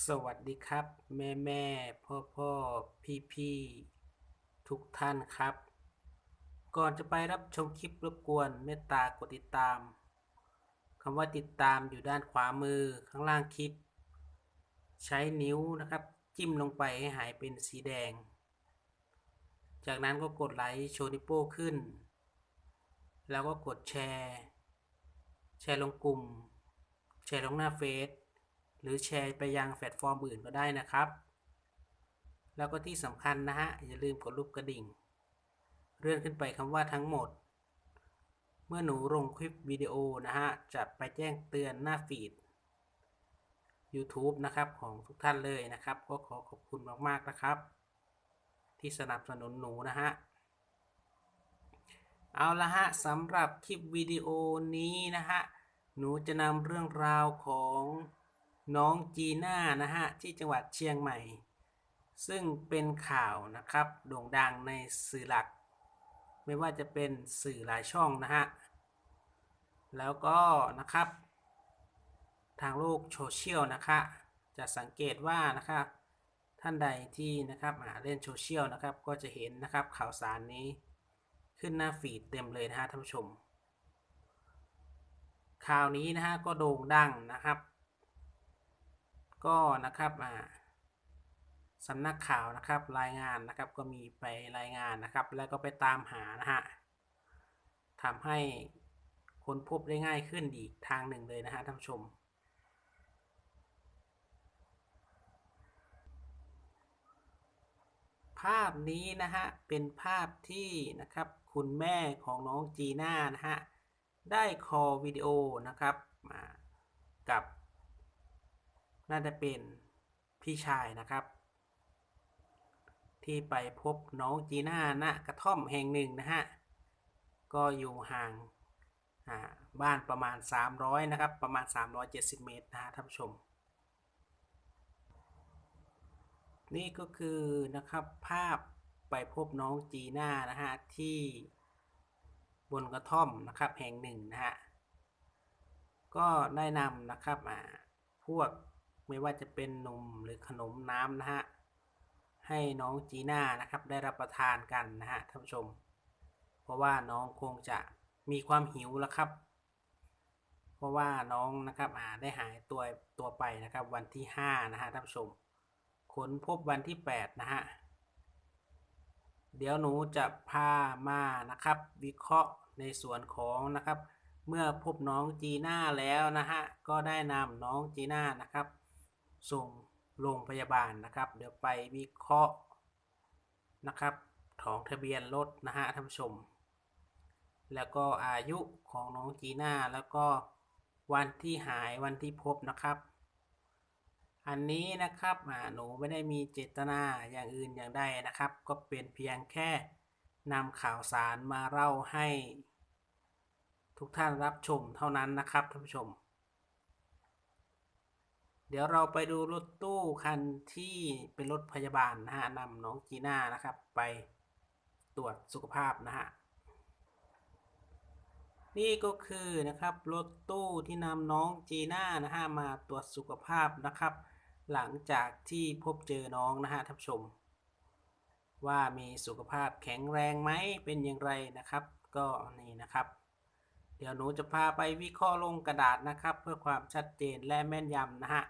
สวัสดีครับ แม่แม่พ่อพ่อพี่พี่ทุกท่านครับ ก่อนจะไปรับชมคลิปรบกวนเมตตากดติดตามคำว่าติดตามอยู่ด้านขวามือข้างล่างคลิป ใช้นิ้วนะครับ จิ้มลงไปให้หายเป็นสีแดง จากนั้นก็กดไลค์โชว์นิโป้ขึ้น แล้วก็กดแชร์ แชร์ลงกลุ่ม แชร์ลงหน้าเฟซ หรือแชร์ไปยังแพลตฟอร์มอื่นก็ได้นะครับ แล้วก็ที่สำคัญนะฮะ อย่าลืมกดรูปกระดิ่ง เลื่อนขึ้นไปคำว่าทั้งหมด เมื่อหนูลงคลิปวิดีโอนะฮะ จะไปแจ้งเตือนหน้าฟีด YouTube นะครับ ของทุกท่านเลยนะครับ ก็ขอขอบคุณมาก ๆ นะครับ ที่สนับสนุนหนูนะฮะเอาละฮะสำหรับคลิปวิดีโอนี้นะฮะ หนูจะนำเรื่องราวของ น้องจีน่านะฮะที่จังหวัดเชียงใหม่ ซึ่งเป็นข่าวนะครับโด่งดังในสื่อหลัก ไม่ว่าจะเป็นสื่อหลายช่องนะฮะแล้วก็นะครับ ทางโลกโซเชียลนะคะจะสังเกตว่านะครับท่านใดที่นะครับอ่าเล่นโซเชียลนะครับก็จะเห็นนะครับข่าวสารนี้ขึ้นหน้าฟีดเต็มเลยนะฮะท่านผู้ชมข่าวนี้นะฮะก็โด่งดังนะครับ ก็นะครับอ่าสำนักข่าวนะครับรายงานนะครับก็มีไปรายงานนะครับ แล้วก็ไปตามหานะฮะทำให้ค้นพบได้ง่ายขึ้นอีกทางหนึ่งเลยนะฮะท่านผู้ชม ภาพนี้นะฮะเป็นภาพที่นะครับคุณแม่ของน้องจีน่านะฮะได้คอวิดีโอนะครับมากับ น่าจะเป็นพี่ชายนะครับ ที่ไปพบน้องจีน่าณกระท่อมแห่งหนึ่งนะฮะ ก็อยู่ห่างอ่าบ้านประมาณ 300 นะครับ ประมาณ 370 เมตรนะฮะท่านผู้ชม นี่ก็คือนะครับภาพไปพบน้องจีน่านะฮะที่บนกระท่อมนะครับแห่งหนึ่งนะฮะ ก็ได้นำนะครับอ่าพวก ไม่ว่าจะเป็นนมหรือขนมน้ำนะฮะให้น้องจีน่านะครับได้รับประทานกันนะฮะท่านผู้ชม เพราะว่าน้องคงจะมีความหิวแล้วครับ เพราะว่าน้องนะครับอ่าได้หายตัวตัวไปนะครับวันที่5นะฮะท่านผู้ชมค้นพบวันที่8นะฮะเดี๋ยวหนูจะพามานะครับ วิเคราะห์ในส่วนของนะครับ เมื่อพบน้องจีน่าแล้วนะฮะก็ได้นำน้องจีน่านะครับ ส่งโรงพยาบาลนะครับ เดี๋ยวไปวิเคราะห์นะครับของทะเบียนรถนะฮะท่านผู้ชม แล้วก็อายุของน้องจีน่าแล้วก็วันที่หายวันที่พบนะครับ อันนี้นะครับหนูไม่ได้มีเจตนาอย่างอื่นอย่างใดนะครับ ก็เป็นเพียงแค่นำข่าวสารมาเล่าให้ ทุกท่านรับชมเท่านั้นนะครับท่านผู้ชม เดี๋ยวเราไปดูรถตู้คันที่เป็นรถพยาบาลนะฮะนำน้องจีน่านะครับ ไปตรวจสุขภาพนะฮะนี่ก็คือนะครับรถตู้ที่นำน้องจีน่านะฮะมาตรวจสุขภาพนะครับ หลังจากที่พบเจอน้องนะฮะท่านผู้ชม ว่ามีสุขภาพแข็งแรงไหมเป็นอย่างไรนะครับ ก็นี่นะครับ เดี๋ยวหนูจะพาไปวิเคราะห์ลงกระดาษนะครับ เพื่อความชัดเจนและแม่นยำนะฮะ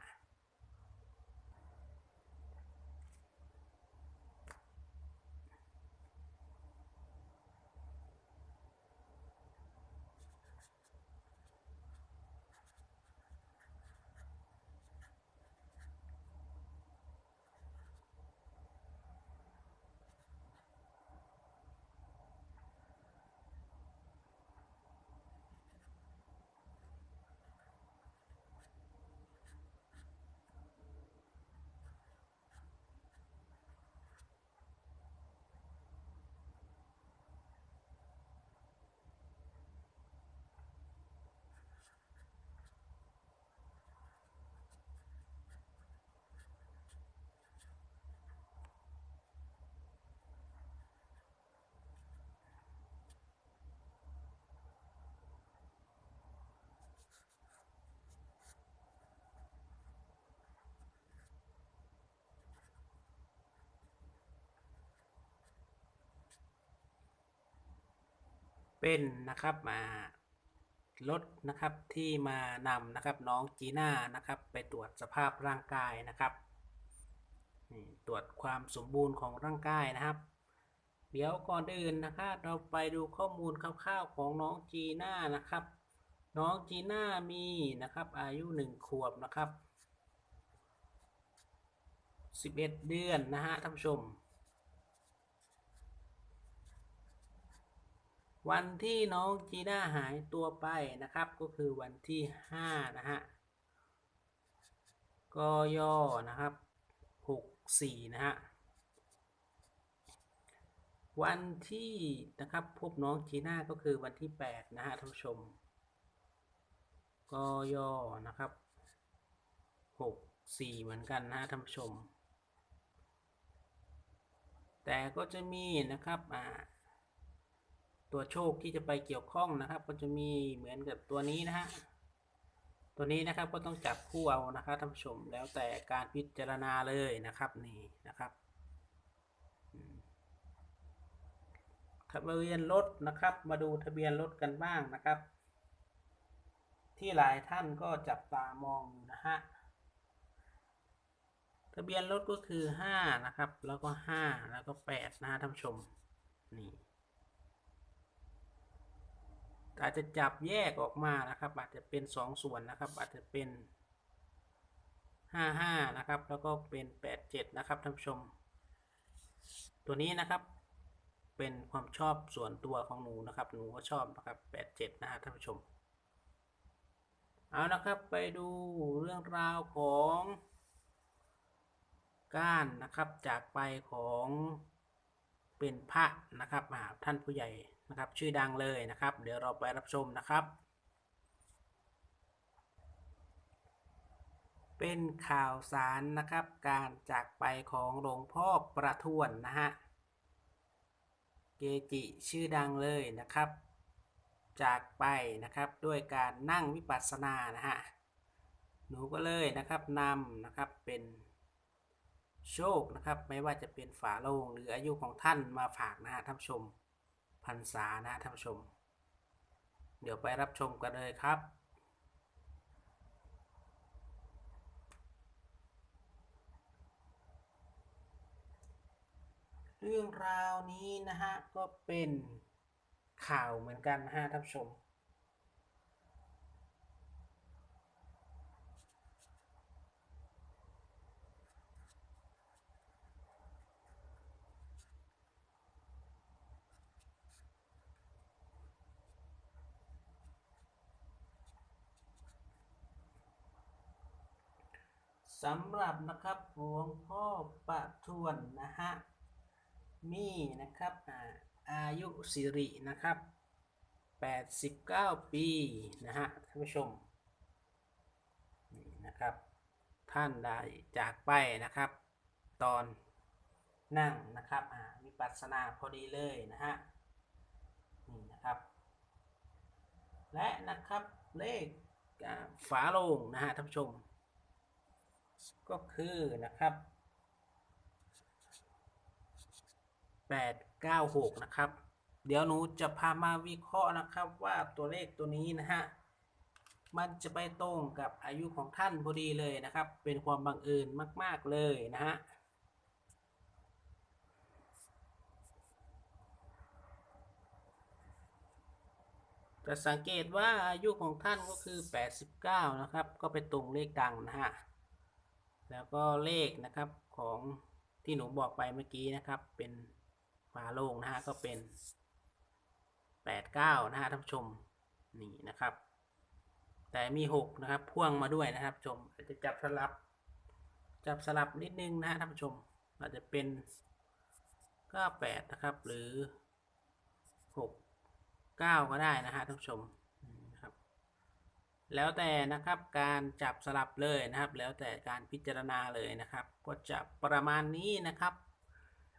เป็นนะครับมารถนะครับที่มานำนะครับน้องจีน่านะครับไปตรวจสภาพร่างกายนะครับตรวจความสมบูรณ์ของร่างกายนะครับ เดี๋ยวก่อนอื่นนะครับเราไปดูข้อมูลคร่าวๆของน้องจีน่านะครับ น้องจีน่ามีนะครับอายุหนึ่งขวบนะครับสิบเอ็ดเดือนนะฮะท่านผู้ชม วันที่น้องจีน่าหายตัวไปนะครับ ก็คือวันที่ห้านะฮะกยอนะครับหกสี่นะฮะวันที่นะครับพบน้องจีน่าก็คือวันที่แปดนะฮะท่านผู้ชมกยอนะครับหกสี่เหมือนกันนะฮะท่านผู้ชม แต่ก็จะมีนะครับอ่า ตัวโชคที่จะไปเกี่ยวข้องนะครับ ก็จะมีเหมือนกับตัวนี้นะฮะตัวนี้นะครับก็ต้องจับคู่เอานะครับท่านผู้ชมแล้วแต่การพิจารณาเลยนะครับนี่นะครับทะเบียนรถนะครับ มาดูทะเบียนรถกันบ้างนะครับ ที่หลายท่านก็จับตามองอยู่นะฮะทะเบียนรถก็คือห้านะครับ แล้วก็ห้าแล้วก็แปดนะฮะท่านผู้ชมนี่ อาจจะจับแยกออกมานะครับ อาจจะเป็นสองส่วนนะครับ อาจจะเป็นห้าห้านะครับ แล้วก็เป็นแปดเจ็ดนะครับท่านผู้ชม ตัวนี้นะครับเป็นความชอบส่วนตัวของหนูนะครับ หนูก็ชอบนะครับแปดเจ็ดนะฮะท่านผู้ชม เอานะครับไปดูเรื่องราวของก้านนะครับจากไปของเป็นพระนะครับอ่าท่านผู้ใหญ่นะครับชื่อดังเลยนะครับ เดี๋ยวเราไปรับชมนะครับ เป็นข่าวสารนะครับการจากไปของหลวงพ่อประทวนนะฮะเกจิชื่อดังเลยนะครับ จากไปนะครับด้วยการนั่งวิปัสสนานะฮะหนูก็เลยนะครับนำนะครับเป็นโชคนะครับ ไม่ว่าจะเป็นฝาโลงหรืออายุของท่านมาฝากนะฮะท่านผู้ชม พรรษานะท่านผู้ชม เดี๋ยวไปรับชมกันเลยครับเรื่องราวนี้นะฮะก็เป็นข่าวเหมือนกันนะฮะท่านผู้ชม สำหรับนะครับหลวงพ่อประทวนนะฮะมีนะครับอาอายุสิรินะครับ 89 ปีนะฮะท่านผู้ชมนี่นะครับ ท่านได้จากไปนะครับ ตอนนั่งนะครับอ่าวิปัสนาพอดีเลยนะฮะนี่นะครับ และนะครับเลขอ่าฝาโลงนะฮะท่านผู้ชม ก็คือนะครับ 896 นะครับ เดี๋ยวหนูจะพามาวิเคราะห์นะครับว่าตัวเลขตัวนี้นะฮะ มันจะไปตรงกับอายุของท่านพอดีเลยนะครับ เป็นความบังเอิญมาก ๆ เลยนะฮะจะสังเกตว่าอายุของท่านก็คือ 89 นะครับ ก็ไปตรงเลขดังนะฮะ แล้วก็เลขนะครับของที่หนูบอกไปเมื่อกี้นะครับ เป็นฝาโล่งนะฮะก็เป็น 89 นะฮะท่านผู้ชมนี่นะครับ แต่มี 6 นะครับ พ่วงมาด้วยนะครับชมอาจจะจับสลับ จับสลับนิดนึงนะฮะท่านผู้ชม อาจจะเป็น 98 นะครับ หรือ 6 9 ก็ได้นะฮะท่านผู้ชม แล้วแต่นะครับการจับสลับเลยนะครับ แล้วแต่การพิจารณาเลยนะครับ ก็จะประมาณนี้นะครับ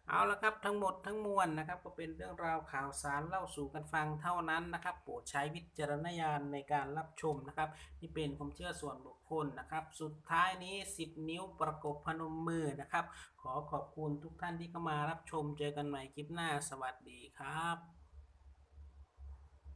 เอาละครับทั้งหมดทั้งมวลนะครับ ก็เป็นเรื่องราวข่าวสารเล่าสู่กันฟังเท่านั้นนะครับโปรดใช้วิจารณญาณในการรับชมนะครับนี่เป็นความเชื่อส่วนบุคคลนะครับ สุดท้ายนี้ 10 นิ้วประกบพนมมือนะครับ ขอขอบคุณทุกท่านที่เข้ามารับชมเจอกันใหม่คลิปหน้า สวัสดีครับ